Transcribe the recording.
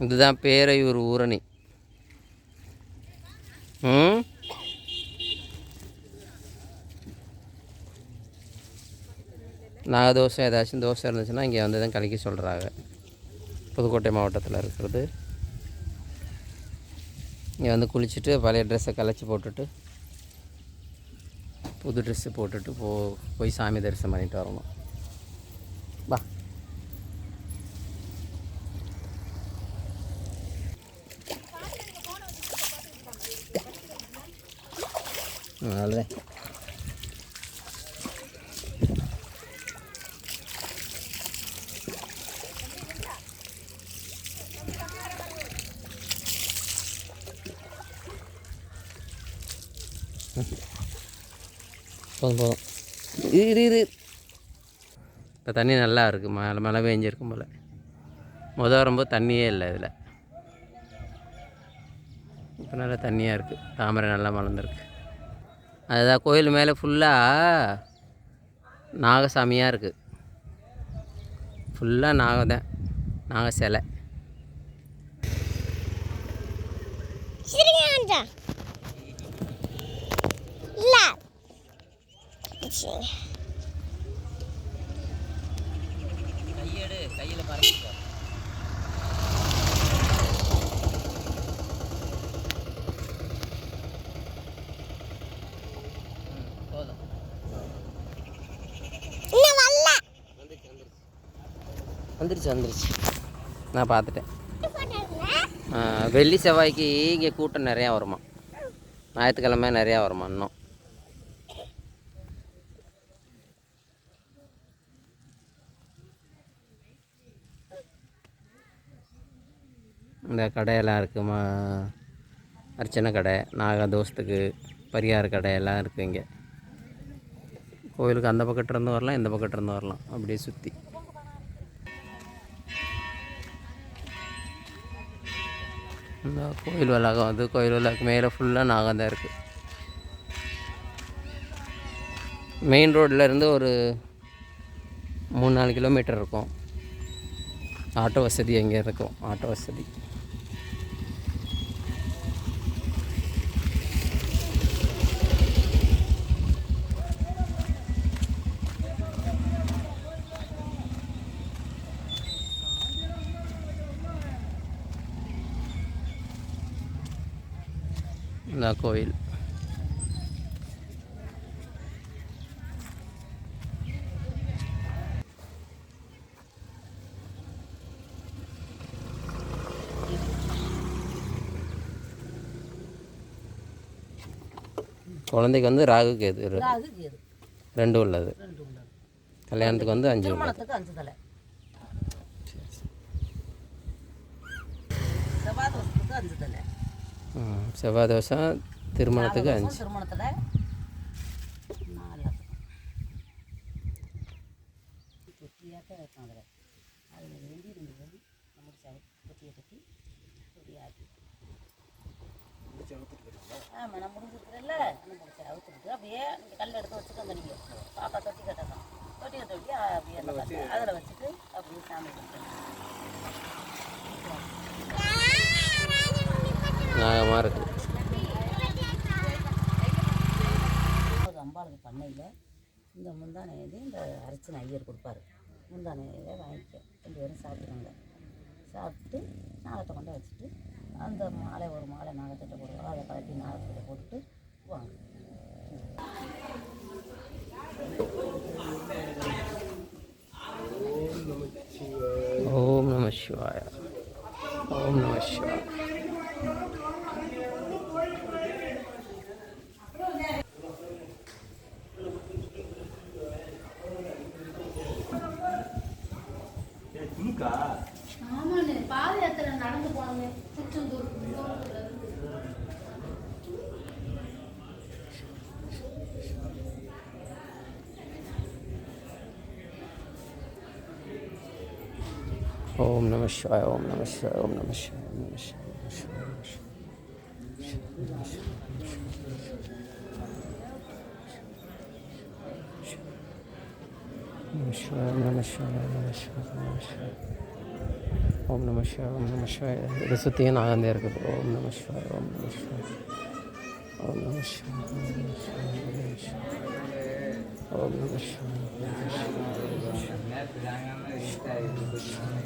இதுதான் பேரையூர் ஊரணி. ம்? நாக தோசை ஏதாச்சும் தோசை இருந்துச்சுன்னா இங்கே வந்து தான் கலக்கி சொல்கிறாங்க புதுக்கோட்டை மாவட்டத்தில் இருக்கிறது. இங்கே வந்து குளிச்சுட்டு பழைய ட்ரெஸ்ஸை கலைச்சி போட்டுட்டு புது ட்ரெஸ்ஸு போட்டுட்டு போ போய் சாமி தரிசனம் பண்ணிட்டு வரணும். வா. நல்லதே போதும் போதும். இரு இரு. இப்போ தண்ணி நல்லா இருக்குது மழை மழை பெஞ்சிருக்கும் போல். முத வரும்போது தண்ணியே இல்லை இதில். இப்போ நல்லா தண்ணியாக இருக்குது தாமரை நல்லா மலர்ந்துருக்கு அதுதான் கோயில் மேலே ஃபுல்லாக நாகசாமியாக இருக்குது ஃபுல்லாக நாகம் தான். நாக சிலை. கையில் பறக்க போதும் இன்னும் வரல வந்துருச்சு வந்துருச்சு வந்துருச்சு. நான் பார்த்துட்டேன். வெள்ளி செவ்வாய்க்கு இங்கே கூட்டம் நிறையா வருமா? ஞாயிற்றுக்கிழமை நிறையா வருமா இன்னும்? இந்த கடையெல்லாம் இருக்குது மா அர்ச்சனை கடை நாக தோசத்துக்கு பரிகார கடை எல்லாம் இருக்குது இங்கே. கோயிலுக்கு அந்த பக்கத்துல இருந்து வரலாம் இந்த பக்கத்துல இருந்து வரலாம் அப்படியே சுற்றி இந்த கோயில் வளாகம் வந்து கோயில் வளாகம் மேலே ஃபுல்லாக நாகம் தான் இருக்குது மெயின் ரோட்லேருந்து ஒரு மூணு நாலு கிலோமீட்டர் இருக்கும். ஆட்டோ வசதி எங்கே இருக்கும்? ஆட்டோ வசதி. இந்த கோயில். குழந்தைக்கு வந்து ராகு கேது. ரெண்டு உள்ளது. கல்யாணத்துக்கு வந்து அஞ்சு உள்ளது திருமணத்துக்கு அஞ்சு தலை செவ்வாய் தோசத்துக்கு அஞ்சு தலை ம், செவ்வாய் தோசை திருமணத்துக்கு அஞ்சு. திருமணத்தில் நாலு தொட்டியாட்ட இருக்கும் அதில். அதில் வேண்டி ரெண்டு பேரும் நம்ம சவு தொட்டியை கட்டி தொட்டியாக்கி ஆமாம் நான் முடிஞ்சிருக்கிறேன்ல. நம்ம முடிச்சு அப்படியே இந்த கல் எடுத்து வச்சுக்கோங்க நீங்கள் பாப்பா தொட்டி கட்டணும். தொட்டியை தொட்டி அப்படியே அதில் வச்சுட்டு அப்படியே சாமி கும்பிட்டு நாகமாக இருக்குது அம்பாளுக்கு பண்ணையில் இந்த முந்தானையிலே இந்த அரைச்சின ஐயர் கொடுப்பாரு. முந்தானையில வாங்கிக்க ரெண்டு பேரும் சாப்பிடுவாங்க. சாப்பிட்டு நாகத்தை கொண்டு வச்சுட்டு அந்த மாலை ஒரு மாலை நாகத்திட்ட போடுவோம் அதை கலட்டி நாகத்திட்ட போட்டுட்டு வாங்க ஆமாண்ணே பாத யாத்திரை நடந்து போனோமே திருச்செந்தூர் தூரத்துல இருந்து. ஓம் நம சிவாய ஓம் நம சிவாய ஓம் நம சிவாய ஓம் நம சிவாய ஓம் நம சிவாய, ஓம் நம சிவாய. நம சிவாய நம சிவாய நம சிவாய நம சிவாய ஓம் நம சிவாய ஓம் நம சிவாய இதை சுற்றியும் நாகந்தே இருக்குது ஓம் நம சிவாய ஓம் நம சிவாய ஓம் நம சிவாய ஓம் நம சிவாய ஓம் நம சிவாய ஓம் நம சிவாய